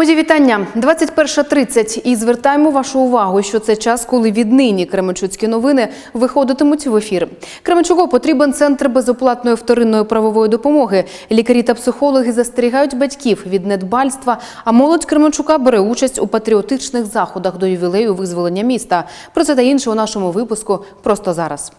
Мої вітання 21.30 і звертаємо вашу увагу, що це час, коли віднині Кременчуцькі новини виходитимуть в ефір. Кременчуку потрібен центр безоплатної вторинної правової допомоги. Лікарі та психологи застерігають батьків від недбальства. А молодь Кременчука бере участь у патріотичних заходах до ювілею визволення міста. Про це та інше у нашому випуску просто зараз.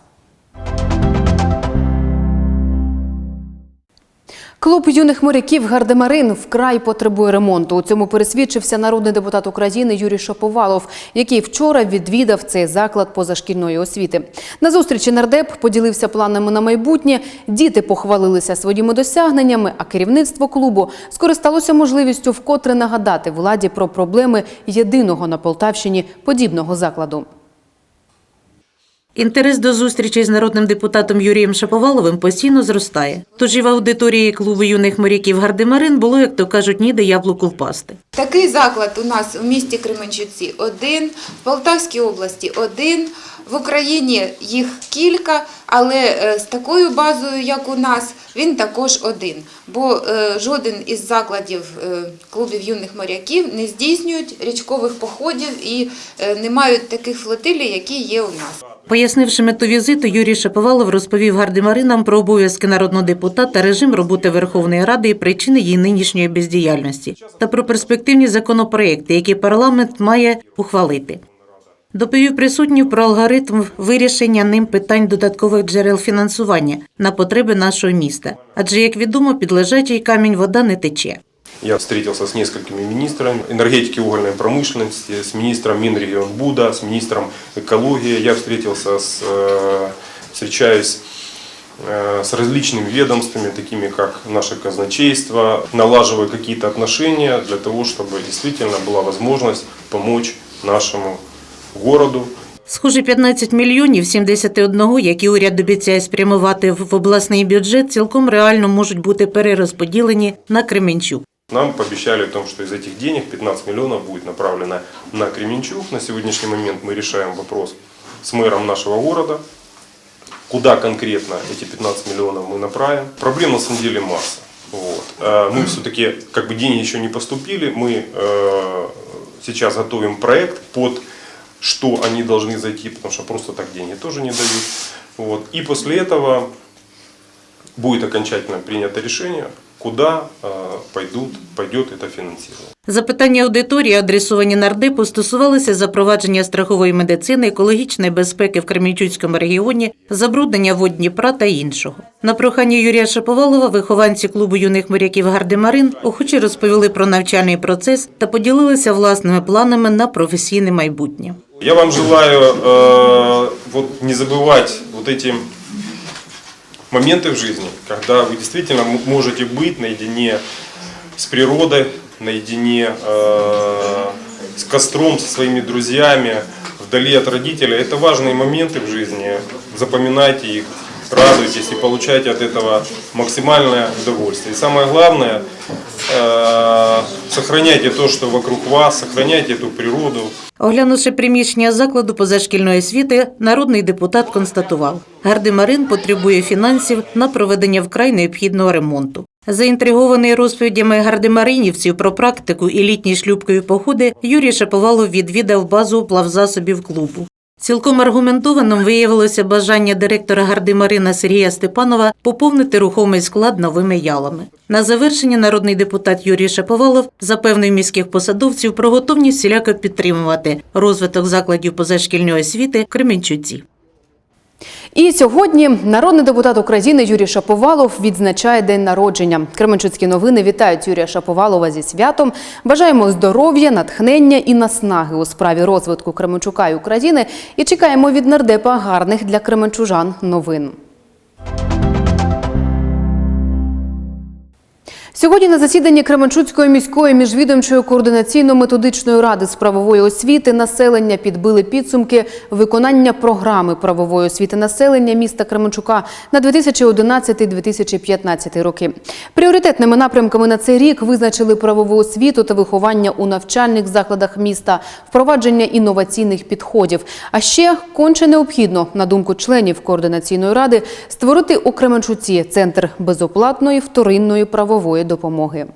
Клуб юних моряків Гардемарин вкрай потребує ремонту. У цьому пересвідчився народний депутат України Юрій Шаповалов, який вчора відвідав цей заклад позашкільної освіти. На зустрічі нардеп поділився планами на майбутнє. Діти похвалилися своїми досягненнями, а керівництво клубу скористалося можливістю вкотре нагадати владі про проблеми єдиного на Полтавщині подібного закладу. Інтерес до зустрічей з народним депутатом Юрієм Шаповаловим постійно зростає. Тож і в аудиторії клубу юних моряків Гардемарин було, як то кажуть, ніде яблуку впасти. Такий заклад у нас у місті Кременчуці один, в Полтавській області один, в Україні їх кілька, але е, з такою базою, як у нас, він також один. Бо е, жоден із закладів е, клубів юних моряків не здійснюють річкових походів і не мають таких флотилій, які є у нас. Пояснивши мету візиту, Юрій Шаповалов розповів гардемаринам про обов'язки народного депутата, режим роботи Верховної Ради і причини її нинішньої бездіяльності та про перспективні законопроекти, які парламент має ухвалити. Доповів присутніх про алгоритм вирішення ним питань додаткових джерел фінансування на потреби нашого міста. Адже, як відомо, під лежачий камінь вода не тече. Я встретился с несколькими министрами энергетики и угольной промышленности, с министром Минрегионбуда, с министром экологии. Я встретился с, э, встречаюсь э, с различными ведомствами, такими как наше казначейство, налаживая какие-то отношения для того, чтобы действительно была возможность помочь нашему городу, Схоже, 15 мільйонів 71, які уряд обіцяє спрямувати в обласний бюджет, цілком реально можуть бути перерозподілені на Кременчук. Нам пообещали о том, что из этих денег 15 миллионов будет направлено на Кременчуг. На сегодняшний момент мы решаем вопрос с мэром нашего города, куда конкретно эти 15 миллионов мы направим. Проблем на самом деле масса. Вот. Э, Мы все-таки, как бы деньги еще не поступили, мы э, сейчас готовим проект под что они должны зайти, потому что просто так деньги тоже не дают. Вот. И после этого будет окончательно принято решение, куда э, пойдут, пойдет это финансирование. Запитання аудиторії, адресовані нардепу, стосувалися запровадження страхової медицини, екологічної безпеки в Кременчуцькому регіоні, забруднення вод Дніпра та іншого. На прохання Юрія Шаповалова вихованці клубу юних моряків Гардемарин охоче розповіли про навчальний процес та поділилися власними планами на професійне майбутнє. Я вам желаю э, вот, не забывать вот эти моменты в жизни, когда вы действительно можете быть наедине с природой, наедине э, с костром, со своими друзьями, вдали от родителей. Это важные моменты в жизни. Запоминайте их, радуйтесь и получайте от этого максимальное удовольствие. И самое главное, э, сохраняйте то, что вокруг вас, сохраняйте эту природу, Оглянувши приміщення закладу позашкільної освіти, народний депутат констатував, Гардемарин потребує фінансів на проведення вкрай необхідного ремонту. Заінтригований розповідями гардемаринівців про практику і літні шлюбкові походи, Юрій Шаповалов відвідав базу плавзасобів клубу. Цілком аргументованим виявилося бажання директора Гардемарина Сергія Степанова поповнити рухомий склад новими ялами. На завершення народний депутат Юрій Шаповалов запевнив міських посадовців про готовність всіляко підтримувати розвиток закладів позашкільної освіти в Кременчуці. І сьогодні народний депутат України Юрій Шаповалов відзначає день народження. Кременчуцькі новини вітають Юрія Шаповалова зі святом. Бажаємо здоров'я, натхнення і наснаги у справі розвитку Кременчука і України. І чекаємо від нардепа гарних для кременчужан новин. Сьогодні на засіданні Кременчуцької міської міжвідомчої координаційно-методичної ради з правової освіти населення підбили підсумки виконання програми правової освіти населення міста Кременчука на 2011-2015 роки. Пріоритетними напрямками на цей рік визначили правову освіту та виховання у навчальних закладах міста, впровадження інноваційних підходів. А ще конче необхідно, на думку членів координаційної ради, створити у Кременчуці центр безоплатної вторинної правової допомоги.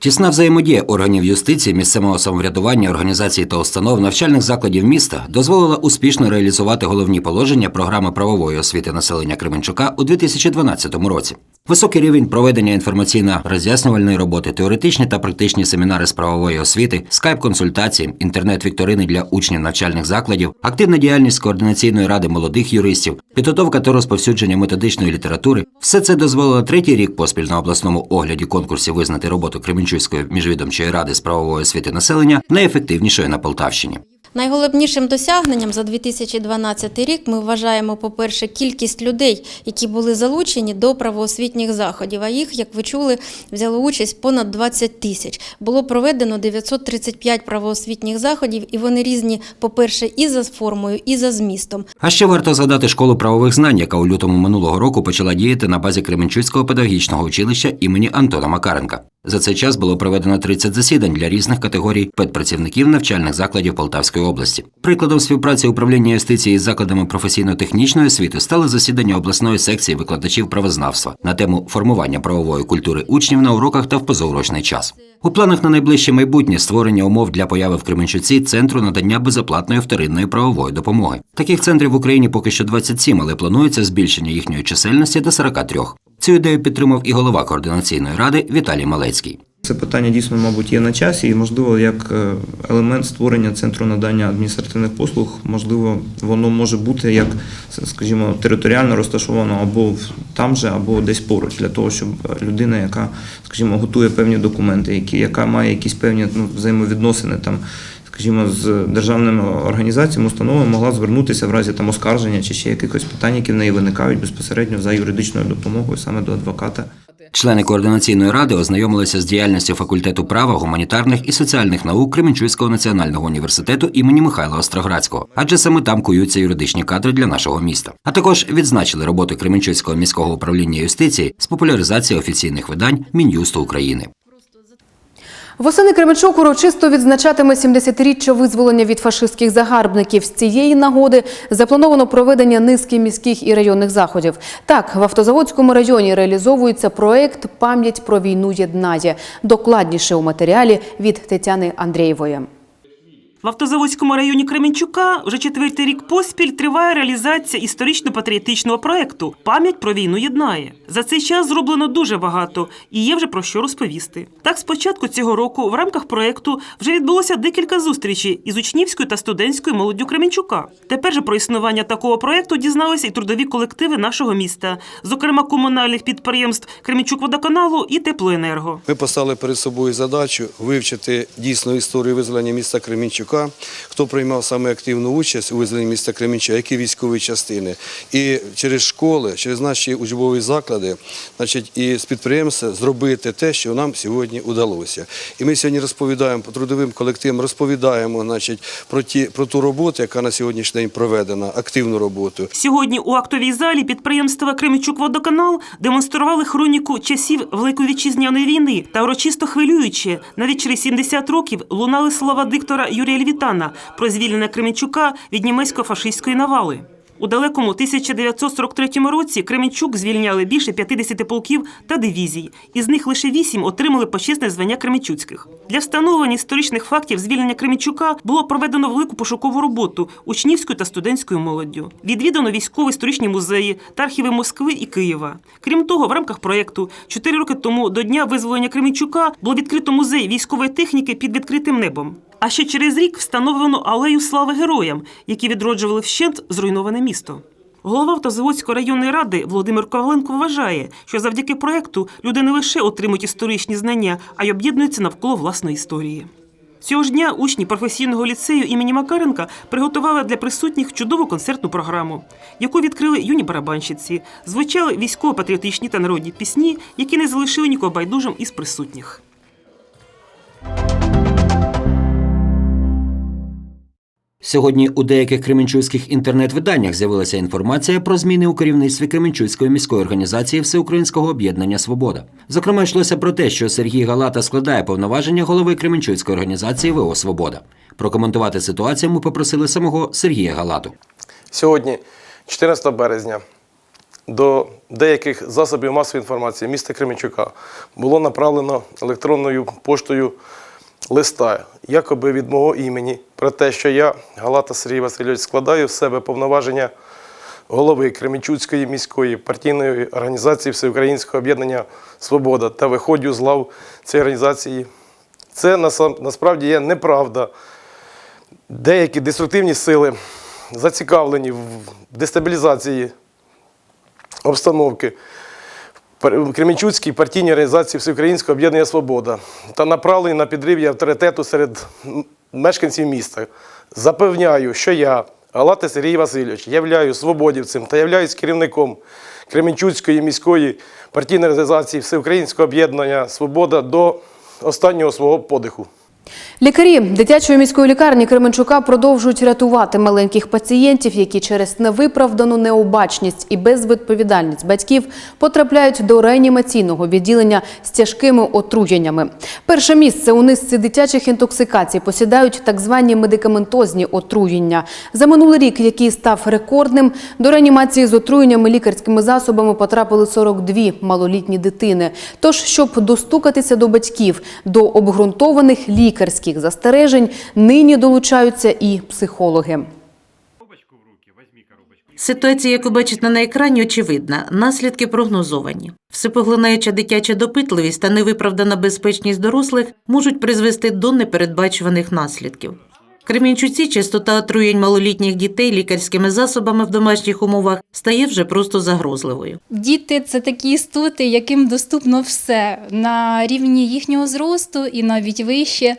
Тісна взаємодія органів юстиції, місцевого самоврядування, організацій та установ навчальних закладів міста дозволила успішно реалізувати головні положення програми правової освіти населення Кременчука у 2012 році. Високий рівень проведення інформаційно-роз'яснювальної роботи, теоретичні та практичні семінари з правової освіти, скайп-консультації, інтернет-вікторини для учнів навчальних закладів, активна діяльність координаційної ради молодих юристів, підготовка та розповсюдження методичної літератури – все це дозволило третій рік поспіль на обласному огляді конкурсів визнати роботу Кременчуцької міжвідомчої ради з правової освіти населення найефективнішою на Полтавщині. Найголовнішим досягненням за 2012 рік ми вважаємо, по-перше, кількість людей, які були залучені до правоосвітніх заходів. А їх, як ви чули, взяло участь понад 20 тисяч. Було проведено 935 правоосвітніх заходів, і вони різні, по-перше, і за формою, і за змістом. А ще варто згадати школу правових знань, яка у лютому минулого року почала діяти на базі Кременчуцького педагогічного училища імені Антона Макаренка. За цей час було проведено 30 засідань для різних категорій педпрацівників навчальних закладів Полтавської області. Прикладом співпраці управління юстиції з закладами професійно-технічної освіти стали засідання обласної секції викладачів правознавства на тему формування правової культури учнів на уроках та в позаурочний час. У планах на найближче майбутнє створення умов для появи в Кременчуці центру надання безоплатної вторинної правової допомоги. Таких центрів в Україні поки що 27, але планується збільшення їхньої чисельності до 43. Цю ідею підтримав і голова координаційної ради Віталій Малецький. Це питання дійсно, мабуть, є на часі, і можливо, як е, елемент створення центру надання адміністративних послуг, можливо, воно може бути як, скажімо, територіально розташовано або там же, або десь поруч, для того, щоб людина, яка, скажімо, готує певні документи, які, яка має якісь певні ну, взаємовідносини там. Скажімо, з державними організаціями, установами могла звернутися в разі там оскарження чи ще якихось питань, які в неї виникають безпосередньо за юридичною допомогою саме до адвоката. Члени координаційної ради ознайомилися з діяльністю факультету права, гуманітарних і соціальних наук Кременчуцького національного університету імені Михайла Остроградського, адже саме там куються юридичні кадри для нашого міста. А також відзначили роботу Кременчуцького міського управління юстиції з популяризації офіційних видань Мін'юсту України. Восени Кременчук урочисто відзначатиме 70-річчя визволення від фашистських загарбників. З цієї нагоди заплановано проведення низки міських і районних заходів. Так, в Автозаводському районі реалізовується проект Пам'ять про війну єднає. Докладніше у матеріалі від Тетяни Андрієвої. В Автозаводському районі Кременчука вже четвертий рік поспіль триває реалізація історично-патріотичного проекту Пам'ять про війну єднає. За цей час зроблено дуже багато і є вже про що розповісти. Так, з початку цього року в рамках проекту вже відбулося декілька зустрічей із учнівською та студентською молоддю Кременчука. Тепер же про існування такого проекту дізналися і трудові колективи нашого міста, зокрема комунальних підприємств Кременчук-Водоканалу і Теплоенерго. Ми поставили перед собою задачу вивчити дійсно історію визволення міста Кременчука, хто приймав саме активну участь у визволенні міста Кременчука, які військові частини. І через школи, через наші учбові заклади, значить, і з підприємства зробити те, що нам сьогодні удалося. І ми сьогодні розповідаємо по трудовим колективам, розповідаємо значить, про, ті, про ту роботу, яка на сьогоднішній день проведена, активну роботу. Сьогодні у актовій залі підприємства Кременчук-Водоканал демонстрували хроніку часів Великої вітчизняної війни та урочисто хвилюючи, навіть через 70 років лунали слова диктора Юрія Львітана про звільнення Кременчука від німецько-фашистської навали. У далекому 1943 році Кременчук звільняли більше 50 полків та дивізій. Із них лише 8 отримали почесне звання Кременчуцьких. Для встановлення історичних фактів звільнення Кременчука було проведено велику пошукову роботу учнівською та студентською молоддю. Відвідано військово-історичні музеї та архіви Москви і Києва. Крім того, в рамках проєкту чотири роки тому до дня визволення Кременчука було відкрито музей військової техніки під відкритим небом. А ще через рік встановлено алею слави героям, які відроджували вщент зруйноване місто. Голова Автозаводської районної ради Володимир Коваленко вважає, що завдяки проекту люди не лише отримують історичні знання, а й об'єднуються навколо власної історії. Цього ж дня учні професійного ліцею імені Макаренка приготували для присутніх чудову концертну програму, яку відкрили юні барабанщиці. Звучали військово-патріотичні та народні пісні, які не залишили нікого байдужим із присутніх. Сьогодні у деяких кременчуцьких інтернет-виданнях з'явилася інформація про зміни у керівництві Кременчуцької міської організації Всеукраїнського об'єднання Свобода. Зокрема, йшлося про те, що Сергій Галата складає повноваження голови Кременчуцької організації ВО Свобода. Прокоментувати ситуацію ми попросили самого Сергія Галату. Сьогодні, 14 березня, до деяких засобів масової інформації міста Кременчука було направлено електронною поштою листа, якоби від мого імені, про те, що я, Галата Сергій Васильович, складаю в себе повноваження голови Кременчуцької міської партійної організації Всеукраїнського об'єднання Свобода та виходжу з лав цієї організації. Це насправді є неправда. Деякі деструктивні сили зацікавлені в дестабілізації обстановки Кременчуцькій партійній організації Всеукраїнського об'єднання Свобода та направлений на підрив авторитету серед мешканців міста. Запевняю, що я, Галата Сергій Васильович, являю свободівцем та являюсь керівником Кременчуцької міської партійної організації Всеукраїнського об'єднання Свобода до останнього свого подиху. Лікарі дитячої міської лікарні Кременчука продовжують рятувати маленьких пацієнтів, які через невиправдану необачність і безвідповідальність батьків потрапляють до реанімаційного відділення з тяжкими отруєннями. Перше місце у низці дитячих інтоксикацій посідають так звані медикаментозні отруєння. За минулий рік, який став рекордним, до реанімації з отруєннями лікарськими засобами потрапили 42 малолітні дитини. Тож, щоб достукатися до батьків до обґрунтованих лікарських застережень, нині долучаються і психологи. Ситуація, яку бачите на екрані, очевидна. Наслідки прогнозовані. Всепоглинаюча дитяча допитливість та невиправдана безпечність дорослих можуть призвести до непередбачуваних наслідків. Кремінчуці частота отруєнь малолітніх дітей лікарськими засобами в домашніх умовах стає вже просто загрозливою. Діти це такі істоти, яким доступно все на рівні їхнього зросту і навіть вище,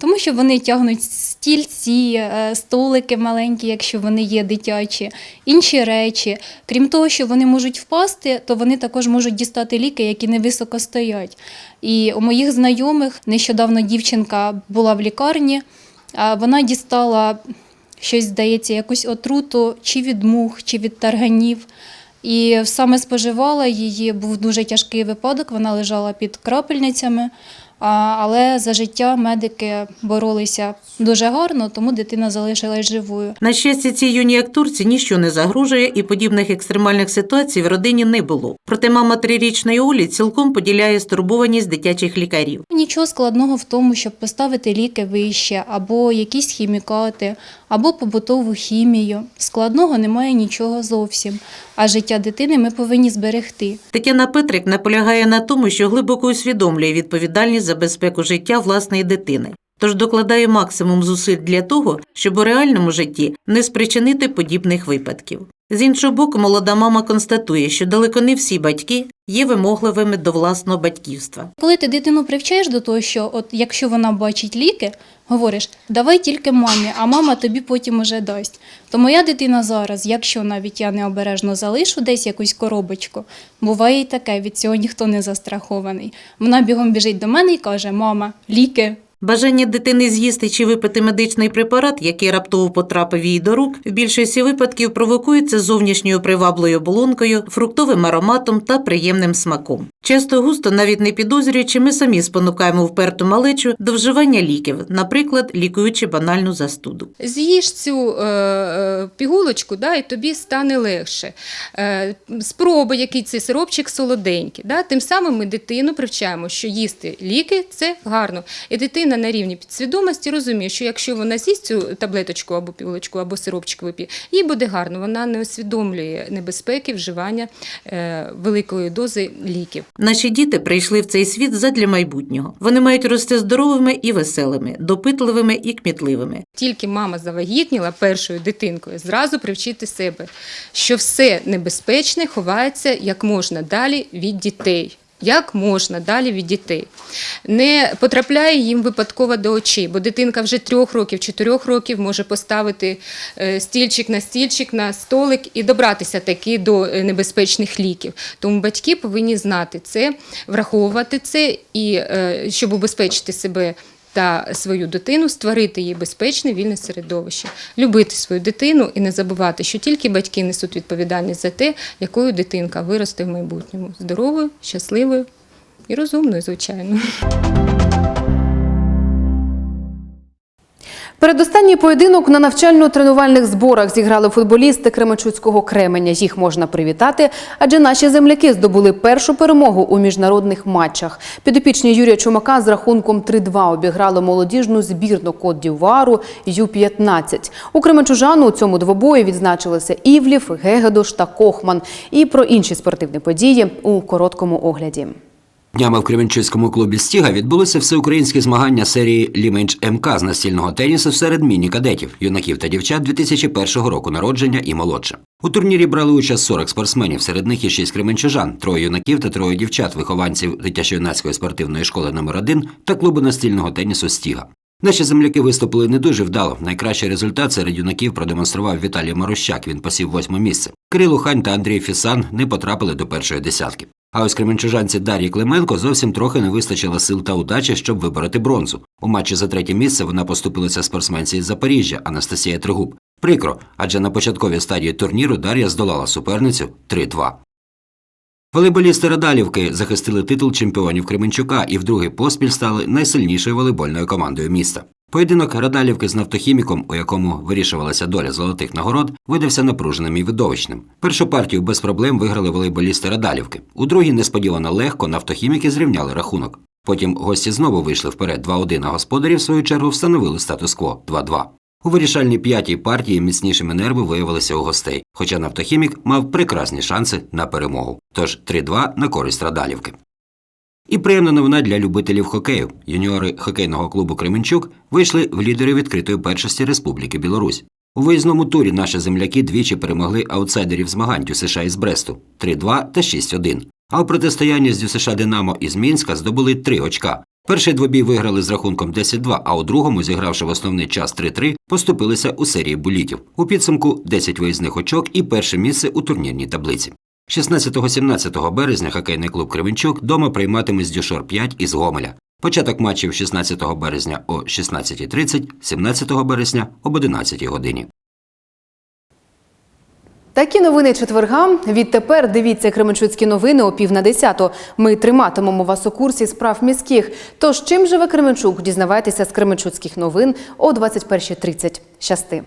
тому що вони тягнуть стільці, е, столики маленькі, якщо вони є дитячі, інші речі. Крім того, що вони можуть впасти, то вони також можуть дістати ліки, які невисоко стоять. І у моїх знайомих нещодавно дівчинка була в лікарні, вона дістала щось, здається, якусь отруту чи від мух, чи від тарганів. І саме споживала її, був дуже тяжкий випадок, вона лежала під крапельницями, але за життя медики боролися дуже гарно, тому дитина залишилась живою. На щастя, цій юній акторці ніщо не загрожує, і подібних екстремальних ситуацій в родині не було. Проте мама трирічної Олі цілком поділяє стурбованість дитячих лікарів. Нічого складного в тому, щоб поставити ліки вище, або якісь хімікати, або побутову хімію. Складного немає нічого зовсім. А життя дитини ми повинні зберегти. Тетяна Петрик наполягає на тому, що глибоко усвідомлює відповідальність за безпеку життя власної дитини. Тож докладає максимум зусиль для того, щоб у реальному житті не спричинити подібних випадків. З іншого боку, молода мама констатує, що далеко не всі батьки є вимогливими до власного батьківства. Коли ти дитину привчаєш до того, що от якщо вона бачить ліки, говориш, давай тільки мамі, а мама тобі потім уже дасть. То моя дитина зараз, якщо навіть я необережно залишу десь якусь коробочку, буває і таке, від цього ніхто не застрахований. Вона бігом біжить до мене і каже: Мама, ліки. Бажання дитини з'їсти чи випити медичний препарат, який раптово потрапив їй до рук, в більшості випадків провокується зовнішньою приваблою оболонкою, фруктовим ароматом та приємним смаком. Часто густо, навіть не підозрюючи, ми самі спонукаємо вперту малечу до вживання ліків, наприклад, лікуючи банальну застуду. З'їж цю е, е, пігулочку, да, і тобі стане легше. Е, спробуй, який це сиропчик солоденький. Да, тим самим ми дитину привчаємо, що їсти ліки це гарно. І дитина на рівні підсвідомості розуміє, що якщо вона з'їсть цю таблеточку або пігулочку, або сиропчик вип'є, їй буде гарно. Вона не усвідомлює небезпеки вживання е, великої дози ліків. Наші діти прийшли в цей світ задля майбутнього. Вони мають рости здоровими і веселими, допитливими і кмітливими. Тільки мама завагітніла першою дитинкою, зразу привчити себе, що все небезпечне ховається як можна далі від дітей. Як можна далі від дітей. Не потрапляє їм випадково до очей, бо дитинка вже трьох років, чотирьох років може поставити е, стільчик на стільчик, на столик і добратися таки до е, небезпечних ліків. Тому батьки повинні знати це, враховувати це і е, щоб убезпечити себе та свою дитину створити їй безпечне вільне середовище, любити свою дитину і не забувати, що тільки батьки несуть відповідальність за те, якою дитинка виросте в майбутньому здоровою, щасливою і розумною, звичайно. Передостанній поєдинок на навчально-тренувальних зборах зіграли футболісти Кременчуцького Кременя. Їх можна привітати, адже наші земляки здобули першу перемогу у міжнародних матчах. Підопічні Юрія Чумака з рахунком 3-2 обіграли молодіжну збірну Кот Дівуару Ю-15. У Кременчужану у цьому двобої відзначилися Івлів, Гегедош та Кохман. І про інші спортивні події у короткому огляді. Днями в Кременчуцькому клубі Стіга відбулися всеукраїнські змагання серії Ліменч МК з настільного тенісу серед міні-кадетів, юнаків та дівчат 2001 року народження і молодше. У турнірі брали участь 40 спортсменів, серед них і 6 кременчужан, троє юнаків та троє дівчат, вихованців дитячо-юнацької спортивної школи номер 1 та клубу настільного тенісу Стіга. Наші земляки виступили не дуже вдало. Найкращий результат серед юнаків продемонстрував Віталій Марощак. Він посів восьме місце. Кирило Хань та Андрій Фісан не потрапили до першої десятки. А ось кременчужанці Дар'ї Клименко зовсім трохи не вистачило сил та удачі, щоб вибороти бронзу. У матчі за третє місце вона поступилася спортсменці із Запоріжжя Анастасія Тригуб. Прикро, адже на початковій стадії турніру Дар'я здолала суперницю 3-2. Волейболісти Радалівки захистили титул чемпіонів Кременчука і вдруге поспіль стали найсильнішою волейбольною командою міста. Поєдинок Радалівки з нафтохіміком, у якому вирішувалася доля золотих нагород, видався напруженим і видовищним. Першу партію без проблем виграли волейболісти Радалівки. У другій несподівано легко нафтохіміки зрівняли рахунок. Потім гості знову вийшли вперед 2-1, а господарі, в свою чергу, встановили статус-кво 2-2. У вирішальній п'ятій партії міцнішими нерви виявилися у гостей, хоча нафтохімік мав прекрасні шанси на перемогу. Тож 3-2 на користь Радалівки. І приємна новина для любителів хокею. Юніори хокейного клубу Кременчук вийшли в лідери відкритої першості Республіки Білорусь. У виїзному турі наші земляки двічі перемогли аутсайдерів змагань ДЮСШ із Бресту 3-2 та 6-1. А у протистоянні з ДЮСШ Динамо із Мінська здобули три очка. Перший двобій виграли з рахунком 10-2, а у другому, зігравши в основний час 3-3, поступилися у серії булітів. У підсумку 10 виїзних очок і перше місце у турнірній таблиці. 16-17 березня хокейний клуб Кременчук дома прийматиме з Дюшор 5 із Гомеля. Початок матчів 16 березня о 16.30, 17 березня об 11 годині. Такі новини четверга. Відтепер дивіться Кременчуцькі новини о пів на десяту. Ми триматимемо вас у курсі справ міських. Тож чим живе Кременчук? Дізнавайтеся з Кременчуцьких новин о 21.30. Щасти.